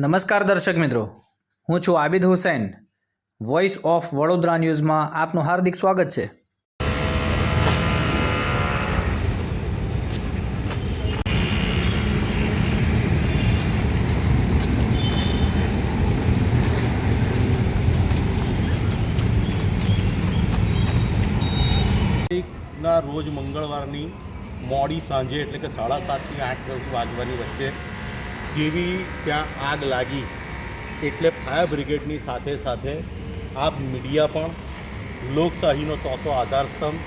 નમસ્કાર દર્શક મિત્રો, હું છું આબિદ હુસૈન. વોઇસ ઓફ વડોદરા ન્યૂઝમાં આપનું હાર્દિક સ્વાગત છે. ના, રોજ મંગળવારની મોડી સાંજે એટલે કે સાડા સાતથી આઠ વાગવાની વચ્ચે જેવી ત્યાં આગ લાગી એટલે ફાયર બ્રિગેડની સાથે સાથે આપ મીડિયા પણ લોકશાહીનો ચોથો આધારસ્તંભ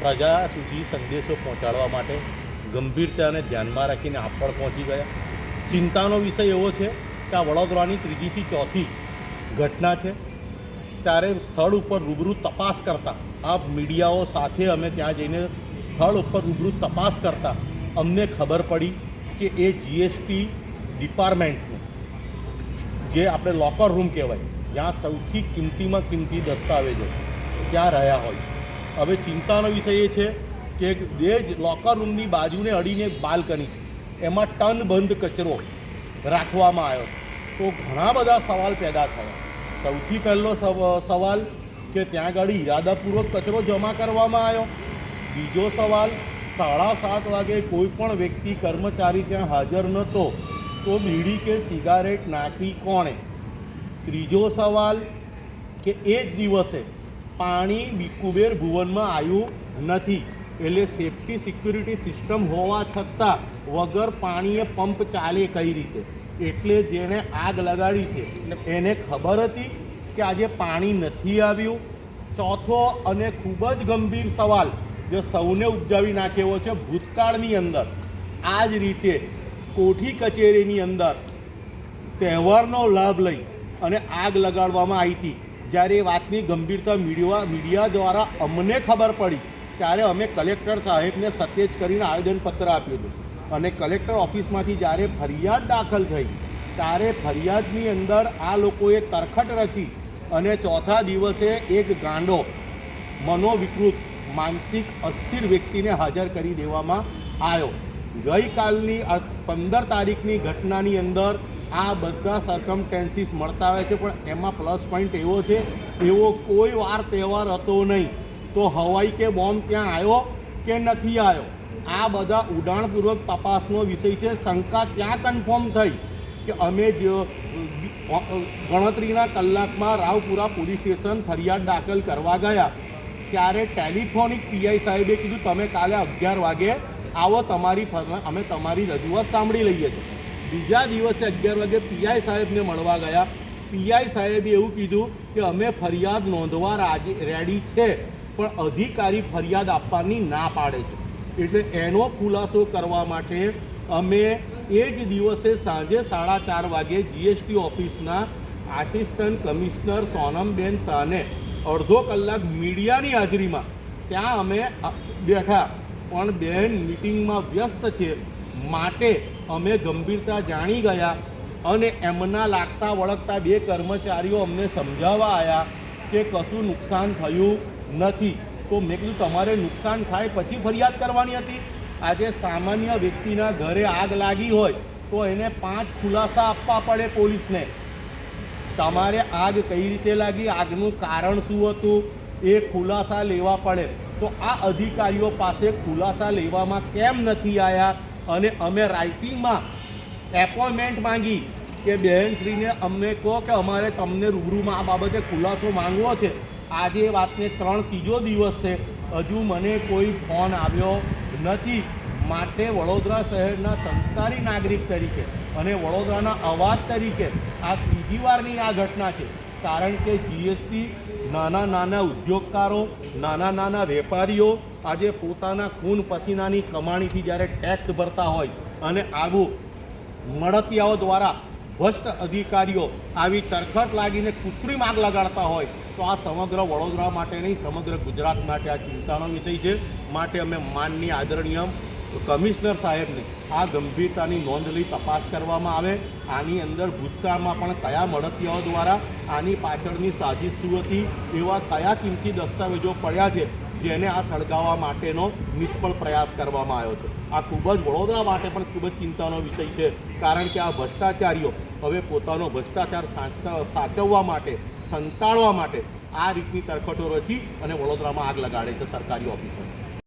પ્રજા સુધી સંદેશો પહોંચાડવા માટે ગંભીરતાને ધ્યાનમાં રાખીને આપ પણ પહોંચી ગયા. ચિંતાનો વિષય એવો છે કે આ વડોદરાની ત્રીજીથી ચોથી ઘટના છે. ત્યારે સ્થળ ઉપર રૂબરૂ તપાસ કરતા આપ મીડિયાઓ સાથે અમે ત્યાં જઈને સ્થળ ઉપર રૂબરૂ તપાસ કરતા અમને ખબર પડી કે એ જીએસટી ડિપાર્ટમેન્ટનું, જે આપણે લોકર રૂમ કહેવાય, જ્યાં સૌથી કિંમતીમાં કિંમતી દસ્તાવેજો ત્યાં રહ્યા હોય છે. હવે ચિંતાનો વિષય એ છે કે બે જ લોકર રૂમની બાજુને અડીને બાલ્કની છે, એમાં ટન બંધ કચરો રાખવામાં આવ્યો તો ઘણા બધા સવાલ પેદા થયા. સૌથી પહેલો સવાલ કે ત્યાં આગળ ઈરાદાપૂર્વક કચરો જમા કરવામાં આવ્યો? બીજો સવાલ, સાડા સાત વાગે કોઈ પણ વ્યક્તિ કર્મચારી ત્યાં હાજર નહોતો તો બીડી કે સિગારેટ નાખી કોણે? ત્રીજો સવાલ કે એ જ દિવસે પાણી બીકુબેર ભુવનમાં આવ્યું નથી, એટલે સેફ્ટી સિક્યુરિટી સિસ્ટમ હોવા છતાં વગર પાણીએ પંપ ચાલે કઈ રીતે? એટલે જેણે આગ લગાડી છે. એને ખબર હતી કે આજે પાણી નથી આવ્યું? ચોથો અને ખૂબ જ ગંભીર સવાલ, જે સૌને ઉપજાવી નાખેવો છે ભૂતકાળની અંદર. આ જ રીતે કોઠી કચેરીની અંદર તહેવારનો લાભ લઈ અને આગ લગાડવામાં આવી હતી. જ્યારે એ વાતની ગંભીરતા મીડિયા મીડિયા દ્વારા અમને ખબર પડી, ત્યારે અમે કલેક્ટર સાહેબને સતેજ કરીને આવેદનપત્ર આપ્યું હતું. અને કલેક્ટર ઓફિસમાંથી જ્યારે ફરિયાદ દાખલ થઈ, ત્યારે ફરિયાદની અંદર આ લોકોએ તરખટ રચી અને ચોથા દિવસે એક ગાંડો, મનોવિકૃત, માનસિક, અસ્થિર વ્યક્તિને હાજર કરી દેવામાં આવ્યો. ગઈકાલની પંદર તારીખની ઘટનાની અંદર આ બધા સરકમટેન્સીસ મળતા આવે છે, પણ એમાં પ્લસ પોઈન્ટ એવો છે, એવો કોઈ વાર તહેવાર હતો નહીં. તો હવાઈ કે બોમ્બ ત્યાં આવ્યો કે નથી આવ્યો? આ બધા ઉડાણપૂર્વક તપાસનો વિષય છે. શંકા ત્યાં કન્ફર્મ થઈ કે અમે જ ગણતરીના કલાકમાં રાવપુરા પોલીસ સ્ટેશન ફરિયાદ દાખલ કરવા ગયા. ત્યારે ટેલિફોનિક પીઆઈ સાહેબે કીધું, તમે કાલે અગિયાર વાગે આવો તમારી અમે તમારી રજૂઆત સાંભળી લઈએ છીએ. બીજા દિવસે અગિયાર વાગે પીઆઈ સાહેબને મળવા ગયા. પીઆઈ સાહેબે એવું કીધું કે અમે ફરિયાદ નોંધવા રેડી છે, પણ અધિકારી ફરિયાદ આપવાની ના પાડે છે. એટલે એનો ખુલાસો કરવા માટે અમે એ જ દિવસે સાંજે સાડા ચાર વાગે જીએસટી ઓફિસના આસિસ્ટન્ટ કમિશનર સોનમબેન શાહને અડધો કલાક મીડિયાની હાજરીમાં ત્યાં અમે બેઠા. પણ બેન મિટિંગમાં વ્યસ્ત છે. માટે અમે ગંભીરતા જાણી ગયા અને એમના લાગતા વળગતા બે કર્મચારીઓ અમને સમજાવવા આવ્યા કે કશું નુકસાન થયું નથી. તો મેં કીધું, તમારે નુકસાન થાય પછી ફરિયાદ કરવાની હતી? આજે સામાન્ય વ્યક્તિના ઘરે આગ લાગી હોય તો એને પાંચ ખુલાસા આપવા પડે પોલીસને. તમારે આગ કઈ રીતે લાગી? આગનું કારણ શું હતું? એ ખુલાસા લેવા પડે. તો આ અધિકારીઓ પાસે ખુલાસા લેવામાં કેમ નથી આવ્યા અને અમે રાઇટિંગમાં એપોઇન્ટમેન્ટ માંગી કે બહેનશ્રીને અમને કહો કે અમારે તમને રૂબરૂમાં આ બાબતે ખુલાસો માંગવો છે. આજે વાતને ત્રણ ત્રીજો દિવસ છે. હજુ મને કોઈ ફોન આવ્યો નથી. માટે વડોદરા શહેરના સંસ્કારી નાગરિક તરીકે અને વડોદરાના અવાજ તરીકે આ ત્રીજી વારની આ ઘટના છે. કારણ કે જીએસટી નાના નાના ઉદ્યોગકારો, નાના નાના વેપારીઓ આજે પોતાના ખૂન પસીનાની કમાણીથી જ્યારે ટેક્સ ભરતા હોય અને આવું મળતિયાઓ દ્વારા ભ્રષ્ટ અધિકારીઓ આવી તરખટ લાગીને કૃત્રિમ આગ લગાડતા હોય, તો આ સમગ્ર વડોદરા માટે નહીં, સમગ્ર ગુજરાત માટે આ ચિંતાનો વિષય છે. માટે અમે માનની આદરણીય કમિશનર સાહેબને આ ગંભીરતાની નોંધ લઈ તપાસ કરવામાં આવે. આની અંદર ભૂતકાળમાં પણ કયા મળતિયાઓ દ્વારા આની પાછળની સાજિશ શું હતી, એવા કયા કિંમતી દસ્તાવેજો પડ્યા છે, જેને આ સળગાવવા માટેનો નિષ્ફળ પ્રયાસ કરવામાં આવ્યો છે. આ ખૂબ જ વડોદરા માટે પણ ખૂબ જ ચિંતાનો વિષય છે, કારણ કે આ ભ્રષ્ટાચારીઓ હવે પોતાનો ભ્રષ્ટાચાર સાચવવા માટે, સંતાડવા માટે આ રીતની તરખટો રચી અને વડોદરામાં આગ લગાડે છે સરકારી ઓફિસો